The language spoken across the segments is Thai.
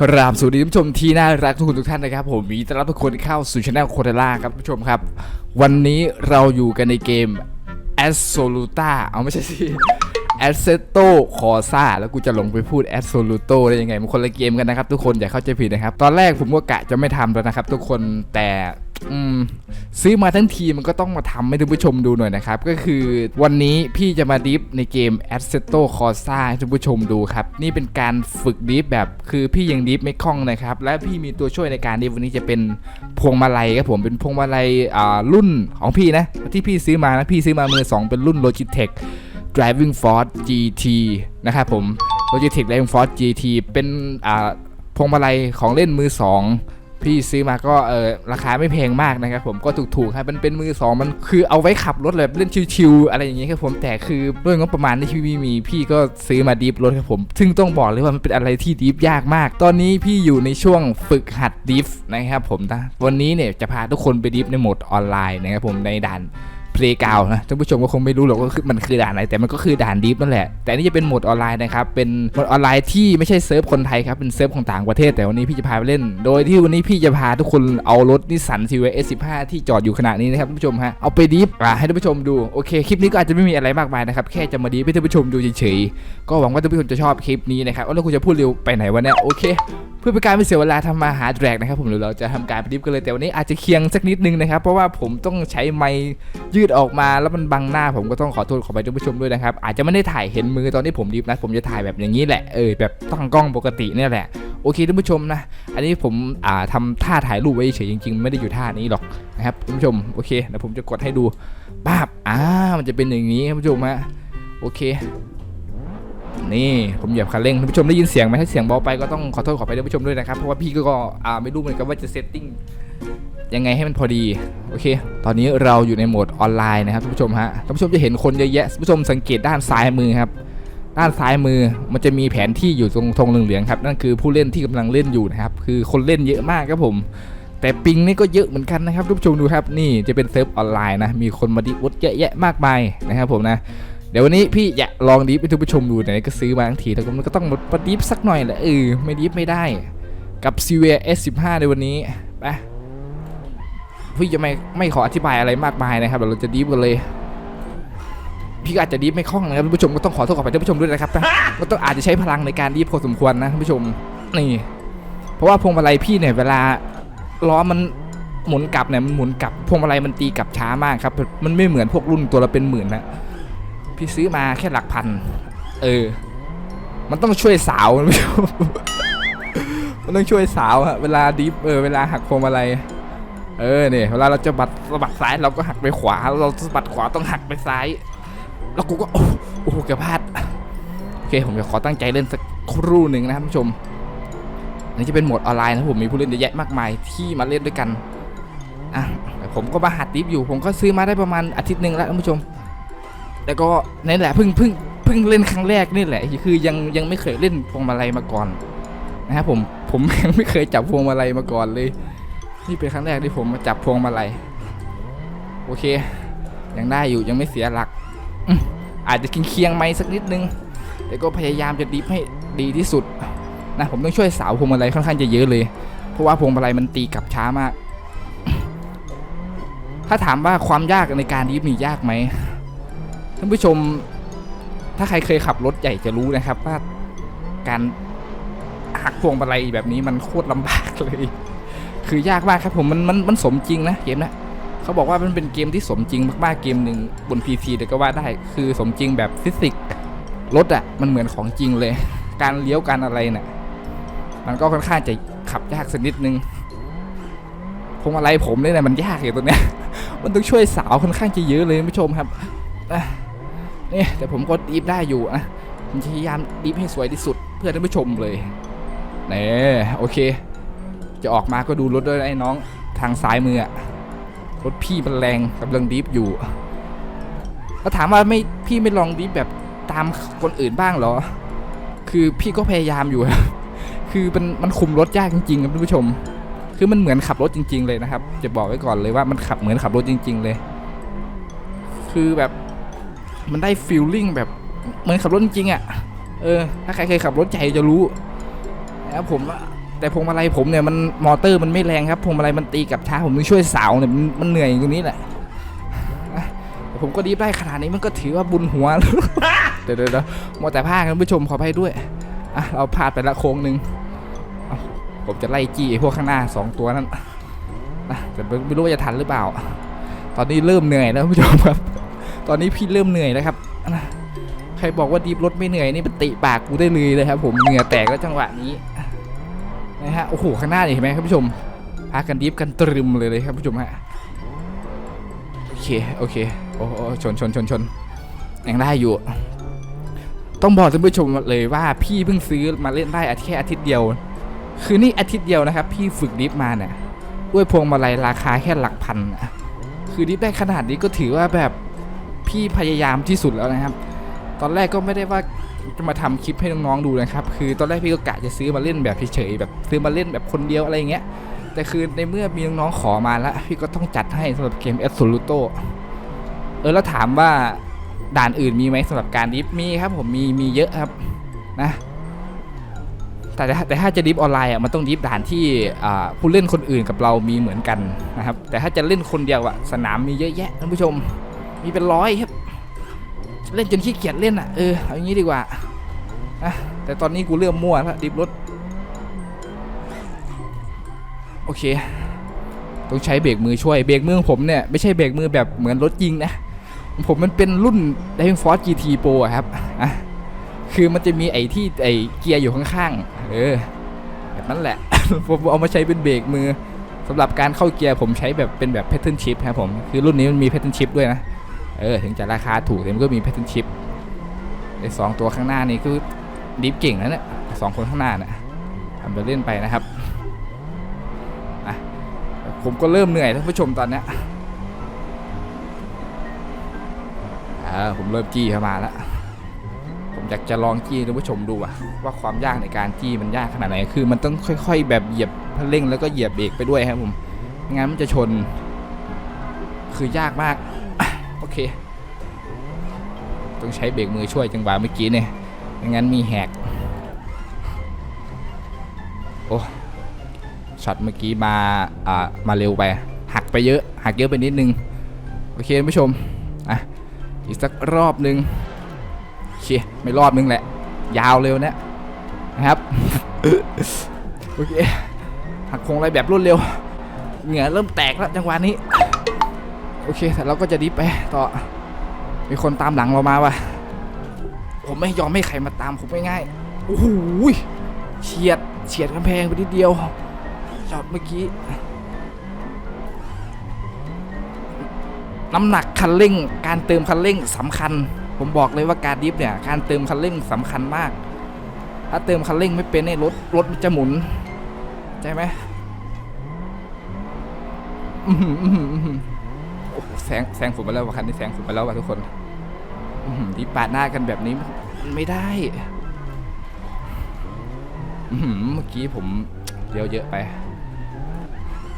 กราบสวัสดีท่านผู้ชมที่น่ารักทุกคนทุกท่านนะครับ ผมมีต้อนรับทุกคนเข้าสู่ช anel โคเทล่าครับผู้ชมครับ วันนี้เราอยู่กันในเกม a s s o l u t a เอาไม่ใช่สิ a s s e t o Corsa แล้วกูจะหลงไปพูด a s s o l u t o ได้ยังไงมันคนละเกมกันนะครับทุกคนอย่าเข้าใจผิดนะครับ ตอนแรกผมก็กะจะไม่ทำแล้วนะครับทุกคนแต่ อืมซื้อมาทั้งทีมันก็ต้องมาทำให้ท่านผู้ชมดูหน่อยนะครับ ก็คือวันนี้พี่จะมาดิฟในเกม a s s e t o Corsa ให้ท่านผู้ชมดูครับ นี่เป็นการฝึกดิฟแบบคือพี่ยังดิฟไม่คล่องนะครับ และพี่มีตัวช่วยในการดิฟวันนี้จะเป็นพวงมาลัยครับผมเป็นพวงมาลัยอ่ารุ่นของพี่นะ ที่พี่ซื้อมานะพี่ซื้อมามือสองเป็นรุ่น Logitech Driving Force GT นะครับผม Logitech Driving Force GT เป็นอ่าพวงมาลัยของเล่นมือสอง พี่ซื้อมาก็เออราคาไม่แพงมากนะครับผมก็ถูกๆครับมันเป็นมือสองมันคือเอาไว้ขับรถแบบเล่นชิวๆอะไรอย่างเงี้ยครับผมแต่คือด้วยงบประมาณที่พี่มีพี่ก็ซื้อมาดีฟรถครับผม ซึ่งต้องบอกเลยว่ามันเป็นอะไรที่ดีฟยากมาก ตอนนี้พี่อยู่ในช่วงฝึกหัดดีฟนะครับผมนะวันนี้เนี่ยจะพาทุกคนไปดีฟในโหมดออนไลน์นะครับผมในด่าน เพลกาวนะท่านผู้ชมก็คงไม่รู้หรอกว่าคือมันคือด่านอะไรแต่มันก็คือด่านดีฟนั่นแหละ แต่นนี่จะเป็นโหมดออนไลน์นะครับเป็นโหมดออนไลน์ที่ไม่ใช่เซิร์ฟคนไทยครับเป็นเซิร์ฟของต่างประเทศ แต่วันนี้พี่จะพาไปเล่น โดยที่วันนี้พี่จะพาทุกคนเอารถนิสสันซีวีเอสสิบห้าที่จอดอยู่ขณะนี้นะครับท่านผู้ชมฮะเอาไปดีฟอะให้ท่านผู้ชมดูโอเคคลิปนี้ก็อาจจะไม่มีอะไรมากมายนะครับแค่จะมาดีฟให้ท่านผู้ชมดูเฉยๆก็หวังว่าท่านผู้ชมจะชอบคลิปนี้นะครับแล้วกูจะพูดเร็วไปไหนวะเนี่ยโอเคเพื่อเป็นการไม่เสียเวลาทำมาหาแดรกนะครับผมเดี๋ยวเราจะทำการปดิฟกันเลยแต่วันนี้อาจจะเคียงสักนิดนึงนะครับ เพราะว่าผมต้องใช้ไมค์ยืดออกมาแล้วมันบังหน้าผมก็ต้องขอโทษขอไปท่านผู้ชมด้วยนะครับ อาจจะไม่ได้ถ่ายเห็นมือตอนที่ผมดิฟนะผมจะถ่ายแบบอย่างนี้แหละเออแบบตั้งกล้องปกติเนี่ยแหละโอเคท่านผู้ชมนะ อันนี้ผมอ่าทำท่าถ่ายรูปไว้เฉยจริง ๆ ไม่ได้อยู่ท่านี้หรอกนะครับท่านผู้ชมโอเคเดี๋ยวผมจะกดให้ดูป้าบอ่ามันจะเป็นอย่างนี้ท่านผู้ชมฮะโอเคนี่ผมเหยียบคันเร่งท่านผู้ชมได้ยินเสียงไหมถ้าเสียงเบาไปก็ต้องขอโทษขอไปท่านผู้ชมด้วยนะครับเพราะว่าพี่ก็อ่าไม่รู้เหมือนกันว่าจะเซตติ้ง ยังไงให้มันพอดี โอเค ตอนนี้เราอยู่ในโหมดออนไลน์นะครับท่านผู้ชมฮะท่านผู้ชมจะเห็นคนเยอะแยะท่านผู้ชมสังเกตด้านซ้ายมือครับ ด้านซ้ายมือมันจะมีแผนที่อยู่ตรงธงเหลืองๆครับ นั่นคือผู้เล่นที่กำลังเล่นอยู่นะครับ คือคนเล่นเยอะมากครับผม แต่ปิงนี่ก็เยอะเหมือนกันนะครับท่านผู้ชมดูครับ นี่จะเป็นเซิร์ฟออนไลน์นะ มีคนมาดิวดเยอะแยะมากมายนะครับผมนะเดี๋ยววันนี้พี่อยากลองดิฟให้ทุกผู้ชมดูไหนก็ซื้อมาทั้งทีแล้วก็มันก็ต้องมาดิฟสักหน่อยแหละเออไม่ดิฟไม่ได้ กับ c v S15 ในวันนี้ไป พี่จะไม่ไม่ขออธิบายอะไรมากมายนะครับเดี๋ยวเราจะดิฟกันเลย พี่ก็อาจจะดิฟไม่คล่องนะครับท่านผู้ชมก็ต้องขอโทษขอไปท่านผู้ชมด้วยนะครับก็ต้องอาจจะใช้พลังในการดิฟพอสมควรนะท่านผู้ชมนี่ เพราะว่าพวงมาลัยพี่เนี่ยเวลาล้อมันหมุนกลับเนี่ยมันหมุนกลับพวงมาลัยมันตีกลับช้ามากครับ มันไม่เหมือนพวกรุ่นตัวละเป็นหมื่นนะพี่ซื้อมาแค่หลักพัน เออ มันต้องช่วยสาวมันไม่ใช่มันต้องช่วยสาวฮะเวลาดิฟเออเวลาหักพวงมาลัย เออเนี่ยเวลาเราจะบัดสะบัดซ้ายเราก็หักไปขวา เราสะบัดขวาต้องหักไปซ้าย แล้วกูก็โอ้โหเกือบพลาดโอเคผมจะขอตั้งใจเล่นสักครู่หนึ่งนะครับผู้ชมอันนี้จะเป็นโหมดออนไลน์นะผมมีผู้เล่นเยอะแยะมากมายที่มาเล่นด้วยกันอะแต่ผมก็มาหัดดิฟอยู่ ผมก็ซื้อมาได้ประมาณอาทิตย์หนึ่งแล้วท่านผู้ชม แล้วก็นี่แหละเพิ่งเพิ่งเพิ่งเล่นครั้งแรกนี่แหละ คือยังยังไม่เคยเล่นพวงมาลัยมาก่อนนะครับผมผมยังไม่เคยจับพวงมาลัยมาก่อนเลย นี่เป็นครั้งแรกที่ผมมาจับพวงมาลัยโอเค ยังได้อยู่ยังไม่เสียหลักอาจจะเคียงๆไม่สักนิดนึง แต่ก็พยายามจะดิฟให้ดีที่สุดนะผมต้องช่วยสาวพวงมาลัยค่อนข้างจะเยอะเลย เพราะว่าพวงมาลัยมันตีกลับช้ามาก ถ้าถามว่าความยากในการดิฟนี่ยากไหมท่านผู้ชม ถ้าใครเคยขับรถใหญ่จะรู้นะครับว่าการหักพวงมาลัยแบบนี้มันโคตรลำบากเลย คือยากมากครับผมมันมันมันสมจริงนะเกมนะเขาบอกว่ามันเป็นเกมที่สมจริงมากๆเกมหนึ่งบน PC แต่ก็ว่าได้คือสมจริงแบบฟิสิกส์รถอะ่ะมันเหมือนของจริงเลย การเลี้ยวการอะไรเนะ่ะมันก็ค่อนข้างจะขับยากสักนิดนึงพวงมาลัยผมเนี่ยนะมันยากอยู่ตรงเนี้ยมันต้องช่วยสาวค่อนข้างจะเยอะเลยท่านผู้ชมครับนี่แต่ผมก็ดีฟได้อยู่นะผมพยายามดีฟให้สวยที่สุดเพื่อท่านผู้ชมเลยนี่โอเค จะออกมาก็ดูรถด้วยนะไอ้น้องทางซ้ายมืออะรถพี่มันแรงกำลังดีฟอยู่ แล้วถามว่าไม่พี่ไม่ลองดีฟแบบตามคนอื่นบ้างเหรอ คือพี่ก็พยายามอยู่ คือมันมันคุมรถยากจริงๆครับท่านผู้ชม คือมันเหมือนขับรถจริง ๆ เลยนะครับ จะบอกไว้ก่อนเลยว่ามันขับเหมือนขับรถจริง ๆ เลย คือแบบมันได้ฟีลลิ่งแบบเหมือนขับรถจริงๆอะ่ะ เออ ถ้าใครเคยขับรถใหญ่จะรู้นะครับผมว่า แต่พวงมาลัยผมเนี่ยมันมอเตอร์มันไม่แรงครับพวงมาลัยมันตีกับช้าผมต้องช่วยสาวเนี่ยมันเหนื่อยตรงนี้แหละแต่ผมก็ดีได้ขนาดนี้มันก็ถือว่าบุญหัวเดี๋ยวเดี๋ยวเดี๋ยวมัวแต่พลาดกันผู้ชมขอไปด้วยอะเราพลาดไปละโค้งหนึ่งผมจะไล่จี้พวกข้างหน้าสองตัวนั้นนะแต่ไม่รู้ว่าจะทันหรือเปล่า ตอนนี้เริ่มเหนื่อยแล้วผู้ชมครับ ตอนนี้พี่เริ่มเหนื่อยแล้วครับใครบอกว่าดีฟรถไม่เหนื่อยนี่ป็นติปากกูได้เลยเลยครับ ผมเหงื่อแตกแล้วจังหวะนี้ นะฮะโอ้โหข้างหน้านี่เห็นไหมครับผู้ชมพากันดีฟกันตรึมเลยเลยครับผู้ชมฮะโอเคโอเคโอ้โชนชนชนชนยังได้อยู่ ต้องบอกท่านผู้ชมเลยว่าพี่เพิ่งซื้อมาเล่นได้อาทิตย์แค่อาทิตย์เดียว คือนี่อาทิตย์เดียวนะครับ พี่ฝึกดิฟมาเนี่ยด้วยพวงมาลัยราคาแค่หลักพันนะคือดิฟได้ขนาดนี้ก็ถือว่าแบบพี่พยายามที่สุดแล้วนะครับ ตอนแรกก็ไม่ได้ว่า จะมาทำคลิปให้น้องๆดูนะครับ คือตอนแรกพี่ก็กะจะซื้อมาเล่นแบบเฉยๆแบบซื้อมาเล่นแบบคนเดียวอะไรอย่างเงี้ย แต่คือในเมื่อมีน้องๆขอมาแล้ว พี่ก็ต้องจัดให้สำหรับเกม a b s o l u t o เออแล้วถามว่าด่านอื่นมีไหมสำหรับการดิฟมีครับผมมีมีเยอะครับนะแต่แต่ถ้าจะดิฟออนไลน์อะมันต้องดิฟด่านที่ผู้เล่นคนอื่นกับเรามีเหมือนกันนะครับ แต่ถ้าจะเล่นคนเดียวอะสนามมีเยอะแยะท่านผู้ชม มีเป็นร้อยครับ เล่นจนขี้เกียจเล่นอะ เออ เอาอย่างนี้ดีกว่านะแต่ตอนนี้กูเริ่มมั่วแล้วดิฟรถ โอเค ต้องใช้เบรกมือช่วย เบรกมือผมเนี่ย ไม่ใช่เบรกมือแบบเหมือนรถจริงนะ ผมมันเป็นรุ่น Driving Force GT Pro อะครับอะคือมันจะมีไอ้ที่ไอ้เกียร์อยู่ข้างๆ เออ แบบนั้นแหละ ผมเอามาใช้เป็นเบรกมือสำหรับการเข้าเกียร์ผมใช้แบบเป็นแบบ Pattern Shift ครับผม คือรุ่นนี้มันมี Pattern Shift ด้วยนะ เออถึงจะราคาถูกแต่มันก็มี Pattern Shift ไอ้สองตัวข้างหน้านี่คือดิฟเก่งนะเนี่ยสองคนข้างหน้าเนี่ยทำไปเล่นไปนะครับอะผมก็เริ่มเหนื่อยท่านผู้ชมตอนเนี้ยอ่าผมเริ่มจี้เข้ามาแล้วผมอยากจะลองจี้ท่านผู้ชมดูว่าความยากในการจี้มันยากขนาดไหนคือมันต้องค่อย ๆ แบบเหยียบเร่งแล้วก็เหยียบเบรกไปด้วยครับผมงั้นมันจะชนคือยากมาก เค ต้องใช้เบรกมือช่วยจังหวะเมื่อกี้เนี่ยไม่งั้นมีแหก โอ้ช็อตเมื่อกี้มาอ่ามาเร็วไป หักไปเยอะ หักเยอะไปนิดนึง โอเคผู้ชม อะ อีกสักรอบนึงโอเค ไม่รอบนึงแหละ ยาวเร็วนะนะครับ โอเค หักโค้งอะไรแบบรวดเร็ว เหงื่อเริ่มแตกแล้วจังหวะนี้ โอเคแต่เราก็จะดิฟไปต่อ มีคนตามหลังเรามาว่ะ ผมไม่ยอมให้ใครมาตามผมง่ายๆโอ้โหยเฉียดเฉียดกำแพงไปนิดเดียวจอดเมื่อกี้ น้ำหนักคันเร่ง การเติมคันเร่งสำคัญ ผมบอกเลยว่าการดิฟเนี่ย การเติมคันเร่งสำคัญมาก ถ้าเติมคันเร่งไม่เป็นเนี่ยรถรถมันจะหมุนใช่ไหมอื้อหืออื้อหื แซงแซงผมไปแล้วว่ะคันนี้แซงผมไปแล้วว่ะทุกคนอื้อหือดิฟปาดหน้ากันแบบนี้มันไม่ได้เมื่อกี้ผมเลี้ยวเยอะไป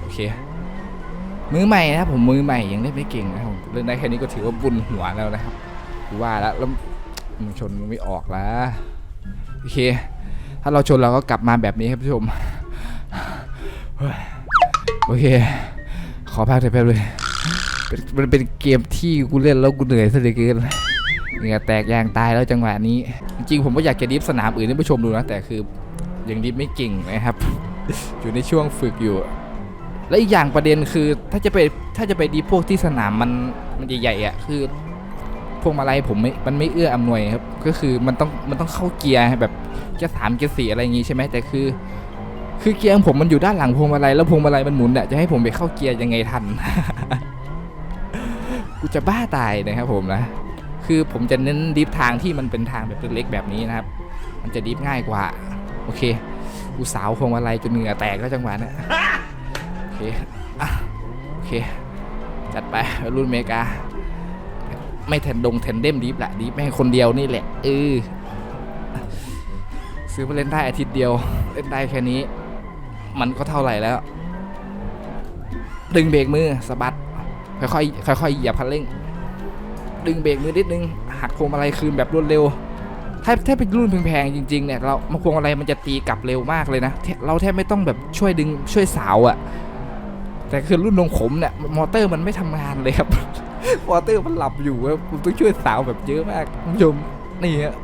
โอเค มือใหม่นะผมมือใหม่ยังเล่นไม่เก่งนะผมเล่นได้แค่นี้ก็ถือว่าบุญหัวแล้วนะครับว่าแล้วแล้วมึงชนมึงไม่ออกแล้วโอเค ถ้าเราชนเราก็กลับมาแบบนี้ครับผู้ชมโอเค ขอพักเถอะแป๊บเลย มันเป็นเกมที่กูเล่นแล้วกูเหนื่อยซะเหลือเกินเหงื่อแตกยางตายแล้วจังหวะนี้ จริงๆผมก็อยากจะดิฟสนามอื่นให้ผู้ชมดูนะ แต่คือยังดิฟไม่เก่งนะครับ อยู่ในช่วงฝึกอยู่ และอีกอย่างประเด็นคือถ้าจะไปถ้าจะไปดีพวกที่สนามมันมันใหญ่ๆอะคือ พวงมาลัยผมไม่มันไม่เอื้ออำนวยครับ ก็คือมันต้องมันต้องเข้าเกียร์แบบเกียร์สามเกียร์สี่อะไรอย่างงี้ใช่ไหมแต่คือ คือเกียร์ของผมมันอยู่ด้านหลังพวงมาลัยแล้วพวงมาลัยมันหมุนอะจะให้ผมไปเข้าเกียร์ยังไงทัน กูจะบ้าตายนะครับผมนะ คือผมจะเน้นดิฟทางที่มันเป็นทางแบบเล็กๆแบบนี้นะครับ มันจะดิฟง่ายกว่า โอเค กูสาวพวงมาลัยจนเหงื่อแตกแล้วจังหวะนี้โอเคอะโอเค จัดไปรุ่นเมกา ไม่แทนดงแทนเดมดีฟแหละดีฟไม่ให้คนเดียวนี่แหละเออซื้อมาเล่นได้อาทิตย์เดียวเล่นได้แค่นี้ มันก็เท่าไหร่แล้ว ดึงเบรกมือสะบัด ค่อยๆค่อยๆเหยียบคันเร่ง ดึงเบรกมือนิดนึงหักพวงมาลัยคืนแบบรวดเร็ว ถ้าถ้าเป็นรุ่นแพงๆจริงๆเนี่ยเรามาพวงอะไรมันจะตีกลับเร็วมากเลยนะ เราแทบไม่ต้องแบบช่วยดึงช่วยสาวอะแต่คือรุ่นนงผมเนี่ยมอเตอร์มันไม่ทำงานเลยครับ มอเตอร์มันหลับอยู่อะผมต้องช่วยสาวแบบเยอะมากคุณผู้ชมนี่ฮะ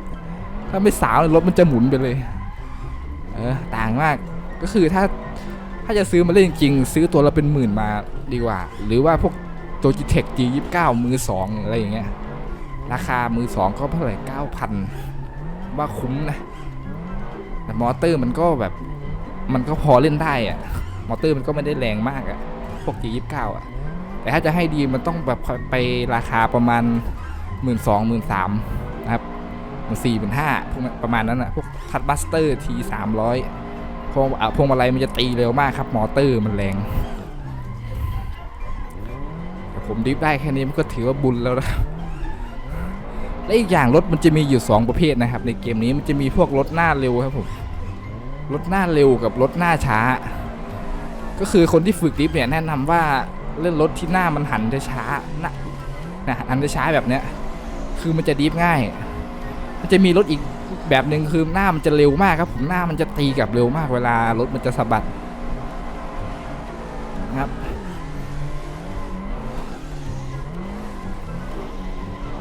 ถ้าไม่สาวรถมันจะหมุนไปเลย เออต่างมากก็คือถ้าถ้าจะซื้อมาเล่นจริงๆซื้อตัวละเป็นหมื่นมาดีกว่า หรือว่าพวก ตัว g t e c G 2 9 มือสองอะไรอย่างเงี้ย ราคามือสองก็เท่าไหร่เก้าพันว่าคุ้มนะ แต่มอเตอร์มันก็แบบ มันก็พอเล่นได้อะมอเตอร์มันก็ไม่ได้แรงมากอะพวก G 2 9 อะแต่ถ้าจะให้ดีมันต้องแบบไปราคาประมาณหมื่นสองหมื่นสามนะครับหมื่นสี่หมื่นห้าประมาณนั้นอะพวกพัดบัสเตอร์ทีสามร้อยพวงอะพวงมาลัยมันจะตีเร็วมากครับ มอเตอร์มันแรง ผมดิฟได้แค่นี้มันก็ถือว่าบุญแล้วนะครับและอีกอย่างรถมันจะมีอยู่ 2 ประเภทนะครับ ในเกมนี้มันจะมีพวกรถหน้าเร็วครับผมรถหน้าเร็วกับรถหน้าช้า ก็คือคนที่ฝึกดิฟเนี่ยแนะนำว่าเล่นรถที่หน้ามันหันจะช้าหน้านะหันจะช้าแบบเนี้ยคือมันจะดิฟง่าย มันจะมีรถอีกแบบหนึ่งคือหน้ามันจะเร็วมากครับผมหน้ามันจะตีกับเร็วมากเวลารถมันจะสะบัด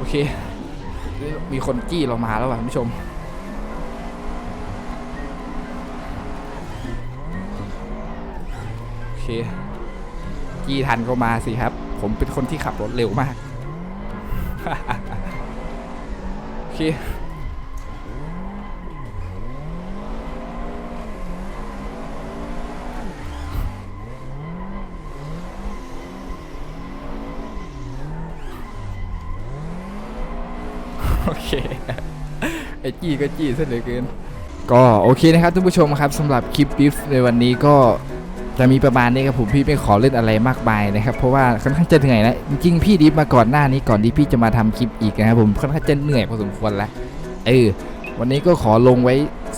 เค มีคนจี้เรามาแล้วว่ะผู้ชม โอเคจี้ทันก็มาสิครับ ผมเป็นคนที่ขับรถเร็วมาก โอเค โอเคไอ้จี้ก็จี้ซะเหลือเกิน ก็โอเคนะครับท่านผู้ชมครับสำหรับคลิปบิฟในวันนี้ก็จะมีประมาณนี้ครับผมพี่ไม่ขอเล่นอะไรมากมายนะครับเพราะว่าค่อนข้างจะเหนื่อยนะจริงพี่ดิฟมาก่อนหน้านี้ก่อนที่พี่จะมาทำคลิปอีกนะครับผมค่อนข้างจะเหนื่อยพอสมควรแล้วเออวันนี้ก็ขอลงไว้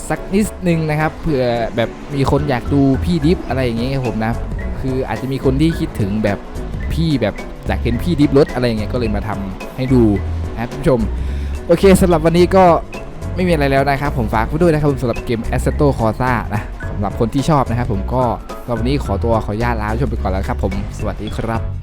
สักนิดนึงนะครับเผื่อแบบมีคนอยากดูพี่ดิฟอะไรอย่างเงี้ยครับผมนะคืออาจจะมีคนที่คิดถึงแบบพี่แบบอยากเห็นพี่ดิฟรถอะไรอย่างเงี้ยก็เลยมาทำให้ดูนะครับท่านผู้ชม โอเคสำหรับวันนี้ก็ไม่มีอะไรแล้วนะครับ ผมฝากไว้ด้วยนะครับสำหรับเกม Assetto Corsa นะสำหรับคนที่ชอบนะครับผมก็สำหรับวันนี้ขอตัวขออนุญาตลาผู้ชมไปก่อนแล้วครับผมสวัสดีครับ